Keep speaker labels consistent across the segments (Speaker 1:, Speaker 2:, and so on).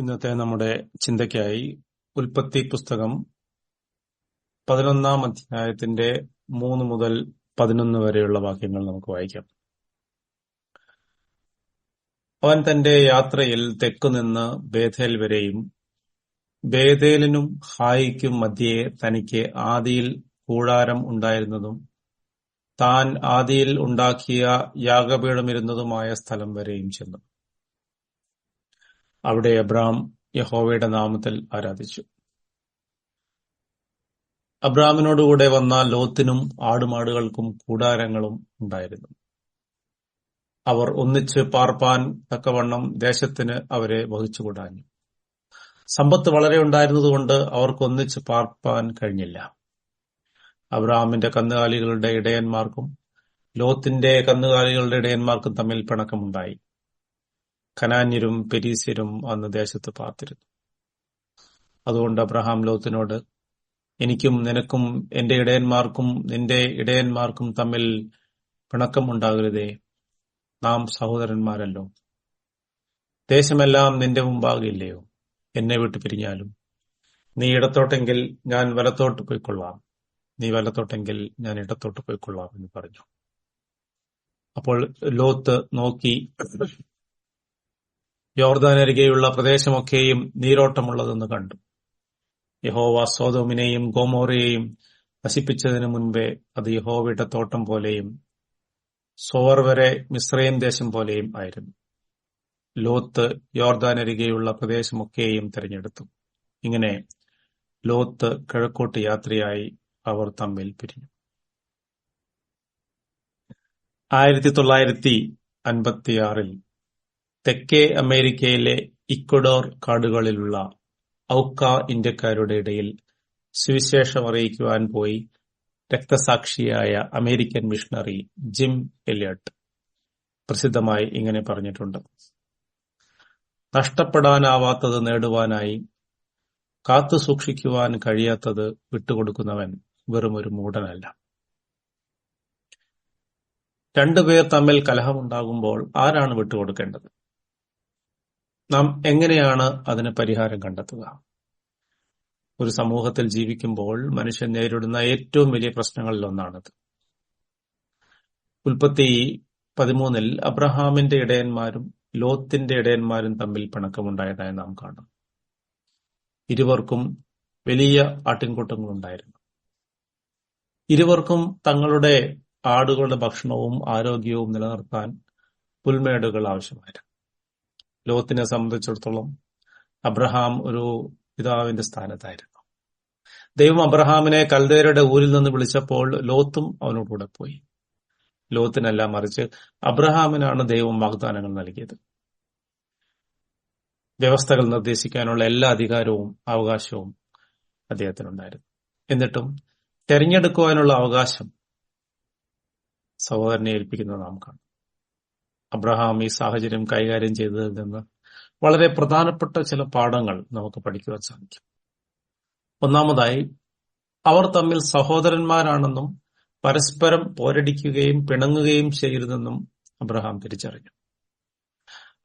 Speaker 1: ഇന്നത്തെ നമ്മുടെ ചിന്തയ്ക്കായി ഉൽപ്പത്തി പുസ്തകം പതിനൊന്നാം അധ്യായത്തിന്റെ മൂന്ന് മുതൽ പതിനൊന്ന് വരെയുള്ള വാക്യങ്ങൾ നമുക്ക് വായിക്കാം. അവൻ തന്റെ യാത്രയിൽ തെക്കുനിന്ന് ബേഥേൽ വരെയും ബേതേലിനും ഹായിക്കും മധ്യേ തനിക്ക് ആദിയിൽ കൂടാരം ഉണ്ടായിരുന്നതും താൻ ആദിയിൽ ഉണ്ടാക്കിയ യാഗപീഠമിരുന്നതുമായ സ്ഥലം വരെയും ചെന്നു. അവിടെ അബ്രാം യഹോവയുടെ നാമത്തിൽ ആരാധിച്ചു. അബ്രാമിനോടുകൂടെ വന്ന ലോത്തിനും ആടുമാടുകൾക്കും കൂടാരങ്ങളും ഉണ്ടായിരുന്നു. അവർ ഒന്നിച്ച് പാർപ്പാൻ തക്കവണ്ണം ദേശത്തിന് അവരെ വഹിച്ചു കൂടാഞ്ഞു സമ്പത്ത് വളരെ ഉണ്ടായിരുന്നതുകൊണ്ട് അവർക്ക് ഒന്നിച്ച് പാർപ്പാൻ കഴിഞ്ഞില്ല. അബ്രാമിന്റെ കന്നുകാലികളുടെ ഇടയന്മാർക്കും ലോത്തിന്റെ കന്നുകാലികളുടെ ഇടയന്മാർക്കും തമ്മിൽ പിണക്കമുണ്ടായി. കനാന്യരും പെരീസ്യരും അന്ന് ദേശത്ത് പാർത്തിരുന്നു. അതുകൊണ്ട് അബ്രഹാം ലോത്തിനോട് എനിക്കും നിനക്കും എന്റെ ഇടയന്മാർക്കും നിന്റെ ഇടയന്മാർക്കും തമ്മിൽ പിണക്കമുണ്ടാകരുതേ നാം സഹോദരന്മാരല്ലോ. ദേശമെല്ലാം നിന്റെ മുമ്പാകില്ലയോ എന്നെ വിട്ടു പിരിഞ്ഞാലും. നീ ഇടത്തോട്ടെങ്കിൽ ഞാൻ വലത്തോട്ട് പോയിക്കൊള്ളാം. നീ വലത്തോട്ടെങ്കിൽ ഞാൻ ഇടത്തോട്ട് പോയിക്കൊള്ളാം എന്ന് പറഞ്ഞു. അപ്പോൾ ലോത്ത് നോക്കി യോർദാനരികെയുള്ള പ്രദേശമൊക്കെയും നീരോട്ടമുള്ളതെന്ന് കണ്ടു. യഹോവ സോതോമിനെയും ഗോമോറയെയും നശിപ്പിച്ചതിനു മുൻപേ അത് യഹോവയുടെ തോട്ടം പോലെയും സോർ വരെ മിശ്രയും ദേശം പോലെയും ആയിരുന്നു. ലോത്ത് യോർദാനരികെയുള്ള പ്രദേശമൊക്കെയും തിരഞ്ഞെടുത്തു. ഇങ്ങനെ ലോത്ത് കിഴക്കോട്ട് യാത്രയായി അവർ തമ്മിൽ പിരിഞ്ഞു. ആയിരത്തി തൊള്ളായിരത്തി അൻപത്തിയാറിൽ തെക്കേ അമേരിക്കയിലെ ഇക്വഡോർ കാടുകളിലുള്ള ഔക്ക ഇന്ത്യക്കാരുടെ ഇടയിൽ സുവിശേഷം അറിയിക്കുവാൻ പോയി രക്തസാക്ഷിയായ അമേരിക്കൻ മിഷണറി ജിം എലിയട്ട്. പ്രസിദ്ധമായി ഇങ്ങനെ പറഞ്ഞിട്ടുണ്ട്. നഷ്ടപ്പെടാനാവാത്തത് നേടുവാനായി കാത്തു സൂക്ഷിക്കുവാൻ കഴിയാത്തത് വിട്ടുകൊടുക്കുന്നവൻ ഒരു മൂടനല്ല രണ്ടുപേർ തമ്മിൽ കലഹമുണ്ടാകുമ്പോൾ ആരാണ് വിട്ടുകൊടുക്കേണ്ടത്? നാം എങ്ങനെയാണ് അതിന് പരിഹാരം കണ്ടെത്തുക? ഒരു സമൂഹത്തിൽ ജീവിക്കുമ്പോൾ മനുഷ്യൻ നേരിടുന്ന ഏറ്റവും വലിയ പ്രശ്നങ്ങളിൽ ഒന്നാണത്. ഉൽപ്പത്തി പതിമൂന്നിൽ അബ്രഹാമിന്റെ ഇടയന്മാരും ലോത്തിന്റെ ഇടയന്മാരും തമ്മിൽ പിണക്കമുണ്ടായതായി നാം കാണും ഇരുവർക്കും വലിയ ആട്ടിൻകൂട്ടങ്ങളുണ്ടായിരുന്നു. ഇരുവർക്കും തങ്ങളുടെ ആടുകളുടെ ഭക്ഷണവും ആരോഗ്യവും നിലനിർത്താൻ പുൽമേടുകൾ ആവശ്യമായിരുന്നു. ലോത്തിനെ സംബന്ധിച്ചിടത്തോളം അബ്രഹാം ഒരു പിതാവിന്റെ സ്ഥാനത്തായിരുന്നു. ദൈവം അബ്രഹാമിനെ കൽദേരുടെ ഊരിൽ നിന്ന് വിളിച്ചപ്പോൾ ലോത്തും അവനോടുകൂടെ പോയി. ലോത്തിനല്ല മറിച്ച് അബ്രഹാമിനാണ് ദൈവം വാഗ്ദാനങ്ങൾ നൽകിയത്. വ്യവസ്ഥകൾ നിർദ്ദേശിക്കാനുള്ള എല്ലാ അധികാരവും അവകാശവും അദ്ദേഹത്തിനുണ്ടായിരുന്നു. എന്നിട്ടും തെരഞ്ഞെടുക്കുവാനുള്ള അവകാശം സഹോദരനെ ഏൽപ്പിക്കുന്നത് നാം കാണും. അബ്രഹാം ഈ സാഹചര്യം കൈകാര്യം ചെയ്തതിൽ നിന്ന് വളരെ പ്രധാനപ്പെട്ട ചില പാഠങ്ങൾ നമുക്ക് പഠിക്കുവാൻ സാധിക്കും. ഒന്നാമതായി അവർ തമ്മിൽ സഹോദരന്മാരാണെന്നും പരസ്പരം പോരടിക്കുകയും പിണങ്ങുകയും ചെയ്യരുതെന്നും അബ്രഹാം തിരിച്ചറിഞ്ഞു.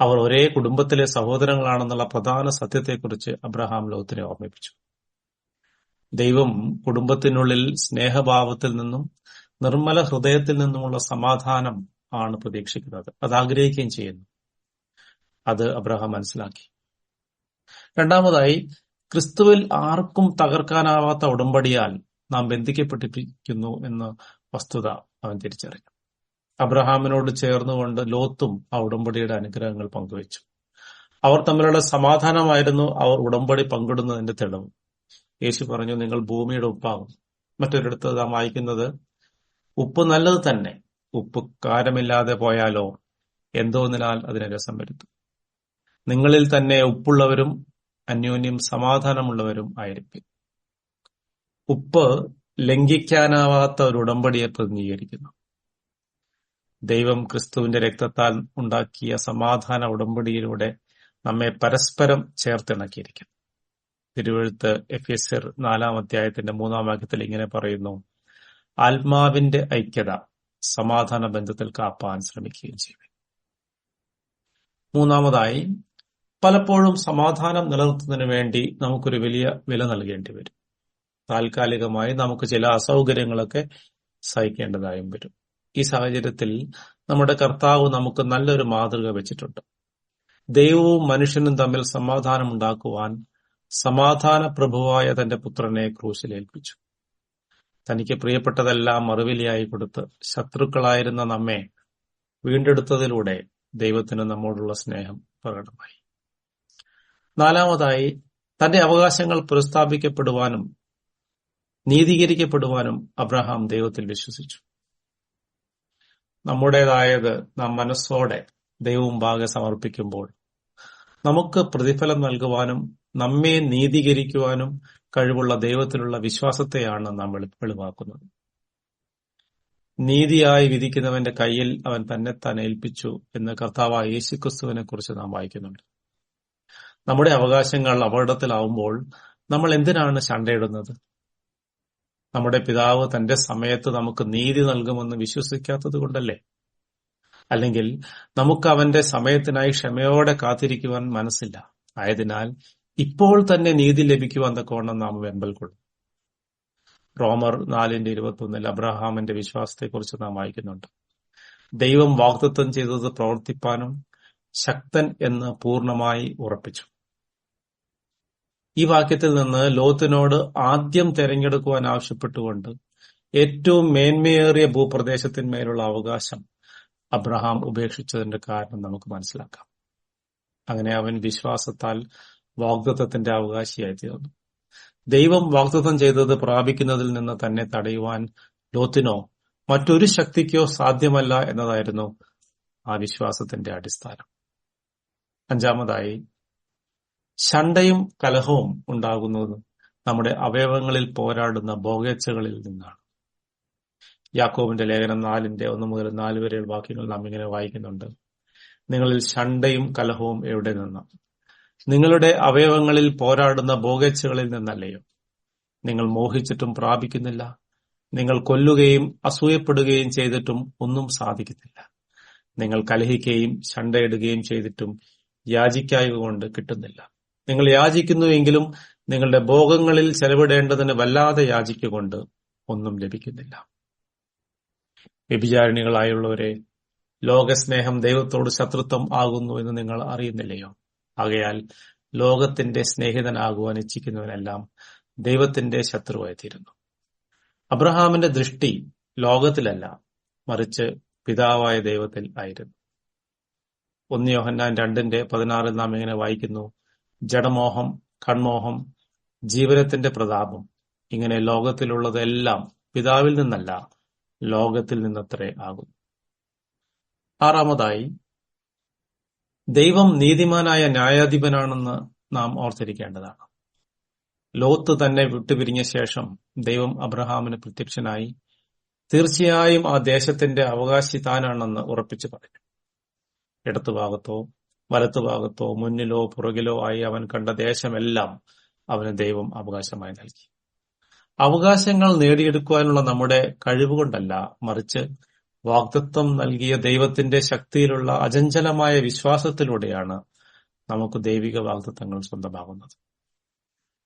Speaker 1: അവർ ഒരേ കുടുംബത്തിലെ സഹോദരങ്ങളാണെന്നുള്ള പ്രധാന സത്യത്തെക്കുറിച്ച് അബ്രഹാം ലോകത്തിനെ ഓർമ്മിപ്പിച്ചു. ദൈവം കുടുംബത്തിനുള്ളിൽ സ്നേഹഭാവത്തിൽ നിന്നും നിർമ്മല ഹൃദയത്തിൽ നിന്നുമുള്ള സമാധാനം ആണ് പ്രതീക്ഷിക്കുന്നത്. അത് ആഗ്രഹിക്കുകയും ചെയ്യുന്നു. അത് അബ്രഹാം മനസ്സിലാക്കി. രണ്ടാമതായി ക്രിസ്തുവിൽ ആർക്കും തകർക്കാനാവാത്ത ഉടമ്പടിയാൽ നാം ബന്ധിക്കപ്പെട്ടിരിക്കുന്നു എന്ന വസ്തുത അവൻ തിരിച്ചറിഞ്ഞു. അബ്രഹാമിനോട് ചേർന്നുകൊണ്ട് ലോത്തും ആ ഉടമ്പടിയുടെ അനുഗ്രഹങ്ങൾ പങ്കുവച്ചു. അവർ തമ്മിലുള്ള സമാധാനമായിരുന്നു അവർ ഉടമ്പടി പങ്കിടുന്നതിന്റെ തെളിവ്. യേശു പറഞ്ഞു നിങ്ങൾ ഭൂമിയുടെ ഉപ്പാകും മറ്റൊരിടത്ത് നാം വായിക്കുന്നത് ഉപ്പ് നല്ലത് തന്നെ ഉപ്പ് കാരമില്ലാതെ പോയാലോ എന്തോന്നിനാൽ അതിനെ രസം വരുത്തും. നിങ്ങളിൽ തന്നെ ഉപ്പുള്ളവരും അന്യോന്യം സമാധാനമുള്ളവരും ആയിരിക്കും. ഉപ്പ് ലംഘിക്കാനാവാത്ത ഒരു ഉടമ്പടിയെ പ്രതിനിധീകരിക്കുന്നു. ദൈവം ക്രിസ്തുവിന്റെ രക്തത്താൽ ഉണ്ടാക്കിയ സമാധാന ഉടമ്പടിയിലൂടെ നമ്മെ പരസ്പരം ചേർത്തിണക്കിയിരിക്കുന്നു. തിരുവഴുത്ത് എഫ് എസ് നാലാം അധ്യായത്തിന്റെ മൂന്നാം വാക്യത്തിൽ ഇങ്ങനെ പറയുന്നു ആത്മാവിന്റെ ഐക്യത സമാധാന ബന്ധത്തിൽ കാപ്പാൻ ശ്രമിക്കുകയും ചെയ്യും മൂന്നാമതായി പലപ്പോഴും സമാധാനം നിലനിർത്തുന്നതിന് വേണ്ടി നമുക്കൊരു വലിയ വില നൽകേണ്ടി വരും. താൽക്കാലികമായി നമുക്ക് ചില അസൗകര്യങ്ങളൊക്കെ സഹിക്കേണ്ടതായും വരും. ഈ സാഹചര്യത്തിൽ നമ്മുടെ കർത്താവ് നമുക്ക് നല്ലൊരു മാതൃക വെച്ചിട്ടുണ്ട്. ദൈവവും മനുഷ്യനും തമ്മിൽ സമാധാനം ഉണ്ടാക്കുവാൻ സമാധാന പ്രഭുവായ തന്റെ പുത്രനെ ക്രൂശിലേൽപ്പിച്ചു തനിക്ക് പ്രിയപ്പെട്ടതെല്ലാം മറുവിലയായി കൊടുത്ത് ശത്രുക്കളായിരുന്ന നമ്മെ വീണ്ടെടുത്തതിലൂടെ ദൈവത്തിന് നമ്മോടുള്ള സ്നേഹം പ്രകടമായി. നാലാമതായി തന്റെ അവകാശങ്ങൾ പുനഃസ്ഥാപിക്കപ്പെടുവാനും നീതീകരിക്കപ്പെടുവാനും അബ്രഹാം ദൈവത്തിൽ വിശ്വസിച്ചു. നമ്മുടേതായത് നാം മനസ്സോടെ ദൈവമുമ്പാകെ സമർപ്പിക്കുമ്പോൾ നമുക്ക് പ്രതിഫലം നൽകുവാനും നമ്മെ നീതീകരിക്കുവാനും കഴിവുള്ള ദൈവത്തിലുള്ള വിശ്വാസത്തെയാണ് നാം വെളിവാക്കുന്നത്. നീതിയായി വിധിക്കുന്നവന്റെ കയ്യിൽ അവൻ തന്നെ താൻ ഏൽപ്പിച്ചു എന്ന് കർത്താവായ യേശുക്രിസ്തുവിനെ കുറിച്ച് നാം വായിക്കുന്നുണ്ട്. നമ്മുടെ അവകാശങ്ങൾ അപകടത്തിലാവുമ്പോൾ നമ്മൾ എന്തിനാണ് ശണ്ടയിടുന്നത് നമ്മുടെ പിതാവ് തന്റെ സമയത്ത് നമുക്ക് നീതി നൽകുമെന്ന് വിശ്വസിക്കാത്തത് കൊണ്ടല്ലേ? അല്ലെങ്കിൽ നമുക്ക് അവന്റെ സമയത്തിനായി ക്ഷമയോടെ കാത്തിരിക്കുവാൻ മനസ്സില്ല. ആയതിനാൽ ഇപ്പോൾ തന്നെ നീതി ലഭിക്കുവാൻ തക്കവണ്ണം നാം വെമ്പൽ കൊള്ളും റോമർ നാലിന്റെ ഇരുപത്തൊന്നിൽ അബ്രഹാമിന്റെ വിശ്വാസത്തെക്കുറിച്ച് നാം വായിക്കുന്നുണ്ട്. ദൈവം വാഗ്ദത്വം ചെയ്തത് പ്രവർത്തിപ്പാനും ശക്തൻ എന്ന് പൂർണമായി ഉറപ്പിച്ചു. ഈ വാക്യത്തിൽ നിന്ന് ലോത്തിനോട് ആദ്യം തെരഞ്ഞെടുക്കുവാൻ ആവശ്യപ്പെട്ടുകൊണ്ട് ഏറ്റവും മേന്മയേറിയ ഭൂപ്രദേശത്തിന്മേലുള്ള അവകാശം അബ്രഹാം ഉപേക്ഷിച്ചതിന്റെ കാരണം നമുക്ക് മനസ്സിലാക്കാം. അങ്ങനെ അവൻ വിശ്വാസത്താൽ വാഗ്ദത്വത്തിന്റെ അവകാശിയായി തീർന്നു ദൈവം വാഗ്ദത്തം ചെയ്തത് പ്രാപിക്കുന്നതിൽ നിന്ന് തന്നെ തടയുവാൻ ലോത്തിനോ മറ്റൊരു ശക്തിക്കോ സാധ്യമല്ല എന്നതായിരുന്നു ആ വിശ്വാസത്തിന്റെ അടിസ്ഥാനം. അഞ്ചാമതായി ശണ്ടയും കലഹവും ഉണ്ടാകുന്നത് നമ്മുടെ അവയവങ്ങളിൽ പോരാടുന്ന ബോഗേച്ചകളിൽ നിന്നാണ്. യാക്കോബിന്റെ ലേഖനം നാലിന്റെ ഒന്ന് മുതൽ നാല് വരെയുള്ള വാക്യങ്ങൾ നാം ഇങ്ങനെ വായിക്കുന്നുണ്ട്. നിങ്ങളിൽ ശണ്ടയും കലഹവും എവിടെ നിന്ന് നിങ്ങളുടെ അവയവങ്ങളിൽ പോരാടുന്ന ഭോഗേച്ഛകളിൽ നിന്നല്ലയോ? നിങ്ങൾ മോഹിച്ചിട്ടും പ്രാപിക്കുന്നില്ല. നിങ്ങൾ കൊല്ലുകയും അസൂയപ്പെടുകയും ചെയ്തിട്ടും ഒന്നും സാധിക്കുന്നില്ല. നിങ്ങൾ കലഹിക്കുകയും ശണ്ടയിടുകയും ചെയ്തിട്ടും യാചിക്കായ കൊണ്ട് കിട്ടുന്നില്ല. നിങ്ങൾ യാചിക്കുന്നുവെങ്കിലും നിങ്ങളുടെ ഭോഗങ്ങളിൽ ചെലവിടേണ്ടതിന് വല്ലാതെ യാചിക്കൊണ്ട് ഒന്നും ലഭിക്കുന്നില്ല. വ്യഭിചാരിണികളായുള്ളവരെ ലോകസ്നേഹം ദൈവത്തോട് ശത്രുത്വം ആകുന്നു എന്ന് നിങ്ങൾ അറിയുന്നില്ലയോ? ആകയാൽ ലോകത്തിന്റെ സ്നേഹിതനാകുവാൻ ഇച്ഛിക്കുന്നവനെല്ലാം ദൈവത്തിന്റെ ശത്രുവായി തീരുന്നു അബ്രഹാമിന്റെ ദൃഷ്ടി ലോകത്തിലല്ല മറിച്ച് പിതാവായ ദൈവത്തിൽ ആയിരുന്നു. ഒന്ന് യോഹന്നാൻ രണ്ടിന്റെ പതിനാറിൽ നാം ഇങ്ങനെ വായിക്കുന്നു? ജഡമോഹം കൺമോഹം ജീവനത്തിന്റെ പ്രതാപം. ഇങ്ങനെ ലോകത്തിലുള്ളതെല്ലാം പിതാവിൽ നിന്നല്ല ലോകത്തിൽ നിന്നത്രേ ആകും ആറാമതായി ദൈവം നീതിമാനായ ന്യായാധിപനാണെന്ന് നാം ഓർത്തിരിക്കേണ്ടതാണ്. ലോത്ത് തന്നെ വിട്ടുപിരിഞ്ഞ ശേഷം ദൈവം അബ്രഹാമിന് പ്രത്യക്ഷനായി തീർച്ചയായും ആ ദേശത്തിന്റെ അവകാശി താനാണെന്ന് ഉറപ്പിച്ചു പറഞ്ഞു. ഇടത്തുഭാഗത്തോ വലത്തുഭാഗത്തോ മുന്നിലോ പുറകിലോ ആയി അവൻ കണ്ട ദേശമെല്ലാം അവന് ദൈവം അവകാശമായി നൽകി. അവകാശങ്ങൾ നേടിയെടുക്കുവാനുള്ള നമ്മുടെ കഴിവുകൊണ്ടല്ല മറിച്ച് വാഗ്ദത്വം നൽകിയ ദൈവത്തിന്റെ ശക്തിയിലുള്ള അചഞ്ചലമായ വിശ്വാസത്തിലൂടെയാണ് നമുക്ക് ദൈവിക വാഗ്ദത്വങ്ങൾ സ്വന്തമാകുന്നത്.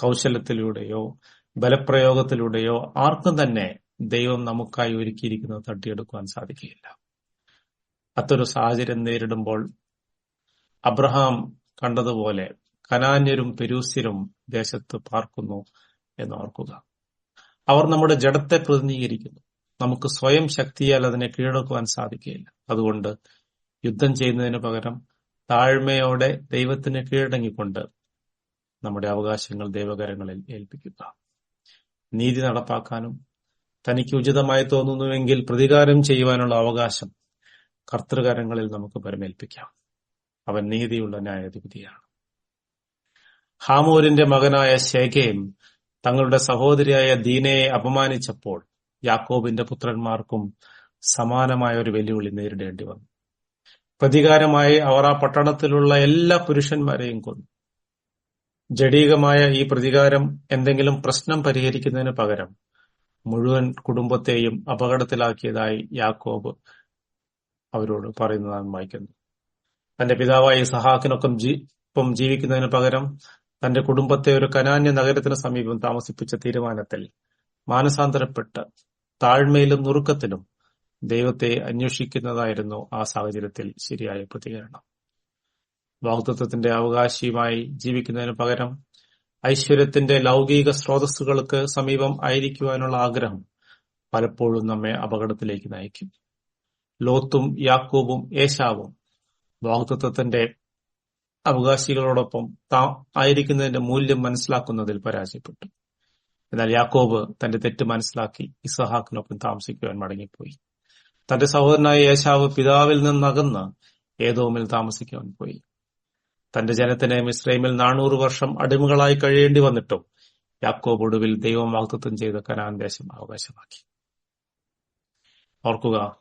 Speaker 1: കൗശലത്തിലൂടെയോ ബലപ്രയോഗത്തിലൂടെയോ ആർക്കും തന്നെ ദൈവം നമുക്കായി ഒരുക്കിയിരിക്കുന്നത് തട്ടിയെടുക്കുവാൻ സാധിക്കുകയില്ല. അത്തൊരു സാഹചര്യം നേരിടുമ്പോൾ അബ്രഹാം കണ്ടതുപോലെ കനാന്യരും പെരൂസ്യരും ദേശത്ത് പാർക്കുന്നു എന്ന് ഓർക്കുക. അവർ നമ്മുടെ ജഡത്തെ പ്രതിനിധീകരിക്കുന്നു. നമുക്ക് സ്വയം ശക്തിയാൽ അതിനെ കീഴടക്കുവാൻ സാധിക്കുകയില്ല. അതുകൊണ്ട് യുദ്ധം ചെയ്യുന്നതിന് പകരം താഴ്മയോടെ ദൈവത്തിന് കീഴടങ്ങിക്കൊണ്ട് നമ്മുടെ അവകാശങ്ങൾ ദൈവകരങ്ങളിൽ ഏൽപ്പിക്കുക. നീതി നടപ്പാക്കാനും തനിക്ക് ഉചിതമായി തോന്നുന്നുവെങ്കിൽ പ്രതികാരം ചെയ്യുവാനുള്ള അവകാശം കർത്തൃകരങ്ങളിൽ നമുക്ക് പരമേൽപ്പിക്കാം. അവൻ നീതിയുള്ള ന്യായാധിപതിയാണ്. ഹാമൂരിന്റെ മകനായ ശേഖയും തങ്ങളുടെ സഹോദരിയായ ദീനയെ അപമാനിച്ചപ്പോൾ യാക്കോബിന്റെ പുത്രന്മാർക്കും സമാനമായ ഒരു വെല്ലുവിളി നേരിടേണ്ടി വന്നു. പ്രതികാരമായി അവർ ആ പട്ടണത്തിലുള്ള എല്ലാ പുരുഷന്മാരെയും കൊന്നു. ജഡീകമായ ഈ പ്രതികാരം എന്തെങ്കിലും പ്രശ്നം പരിഹരിക്കുന്നതിന് പകരം മുഴുവൻ കുടുംബത്തെയും അപകടത്തിലാക്കിയതായി യാക്കോബ് അവരോട് പറയുന്നതാണ് വായിക്കുന്നു. തന്റെ പിതാവായ സഹാക്കിനൊപ്പം ജീ ഒപ്പം ജീവിക്കുന്നതിന് പകരം തന്റെ കുടുംബത്തെ ഒരു കനാന്യ നഗരത്തിന് സമീപം താമസിപ്പിച്ച തീരുമാനത്തിൽ മാനസാന്തരപ്പെട്ട് താഴ്മയിലും നുറുക്കത്തിലും ദൈവത്തെ അന്വേഷിക്കുന്നതായിരുന്നു ആ സാഹചര്യത്തിൽ ശരിയായ പ്രതികരണം. വാഗ്ദത്വത്തിന്റെ അവകാശിയുമായി ജീവിക്കുന്നതിന് പകരം ഐശ്വര്യത്തിന്റെ ലൗകിക സ്രോതസ്സുകൾക്ക് സമീപം ആയിരിക്കുവാനുള്ള ആഗ്രഹം പലപ്പോഴും നമ്മെ അപകടത്തിലേക്ക് നയിക്കും. ലോത്തും യാക്കൂബും ഏശാവും വാഗ്ദത്വത്തിന്റെ അവകാശികളോടൊപ്പം ആയിരിക്കുന്നതിന്റെ മൂല്യം മനസ്സിലാക്കുന്നതിൽ പരാജയപ്പെട്ടു. എന്നാൽ യാക്കോബ് തന്റെ തെറ്റ് മനസ്സിലാക്കി ഇസഹാക്കിനൊപ്പം താമസിക്കുവാൻ മടങ്ങിപ്പോയി. തന്റെ സഹോദരനായ യേശാവ് പിതാവിൽ നിന്നകന്ന് ഏതോമിൽ താമസിക്കുവാൻ പോയി. തന്റെ ജനത്തിനെ മിസ്രൈമിൽ നാനൂറ് വർഷം അടിമകളായി കഴിയേണ്ടി വന്നിട്ടും യാക്കോബ് ഒടുവിൽ ദൈവം വാഗ്ദത്വം ചെയ്ത കനാൻ ദേശം അവകാശമാക്കി. ഓർക്കുക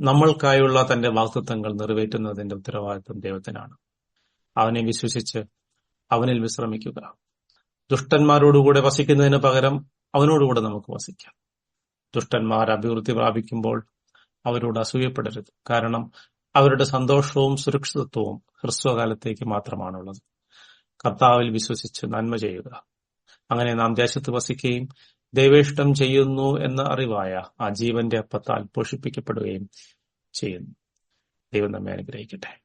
Speaker 1: നമ്മൾക്കായുള്ള തന്റെ വാഗ്ദത്വങ്ങൾ നിറവേറ്റുന്നതിന്റെ ഉത്തരവാദിത്വം ദൈവത്തിനാണ്. അവനെ വിശ്വസിച്ച് അവനിൽ വിശ്രമിക്കുക. ദുഷ്ടന്മാരോടുകൂടെ വസിക്കുന്നതിന് പകരം അവനോടുകൂടെ നമുക്ക് വസിക്കാം. ദുഷ്ടന്മാർ അഭിവൃദ്ധി പ്രാപിക്കുമ്പോൾ അവരോട് അസൂയപ്പെടരുത്. കാരണം അവരുടെ സന്തോഷവും സുരക്ഷിതത്വവും ഹ്രസ്വകാലത്തേക്ക് മാത്രമാണുള്ളത്. കർത്താവിൽ വിശ്വസിച്ച് നന്മ ചെയ്യുക. അങ്ങനെ നാം ദേശത്ത് വസിക്കുകയും ദൈവേഷ്ടം ചെയ്യുന്നു എന്ന അറിവായ ആ ജീവന്റെ അപ്പത്താൽ പോഷിപ്പിക്കപ്പെടുകയും ചെയ്യുന്നു. ദൈവം നമ്മെ അനുഗ്രഹിക്കട്ടെ.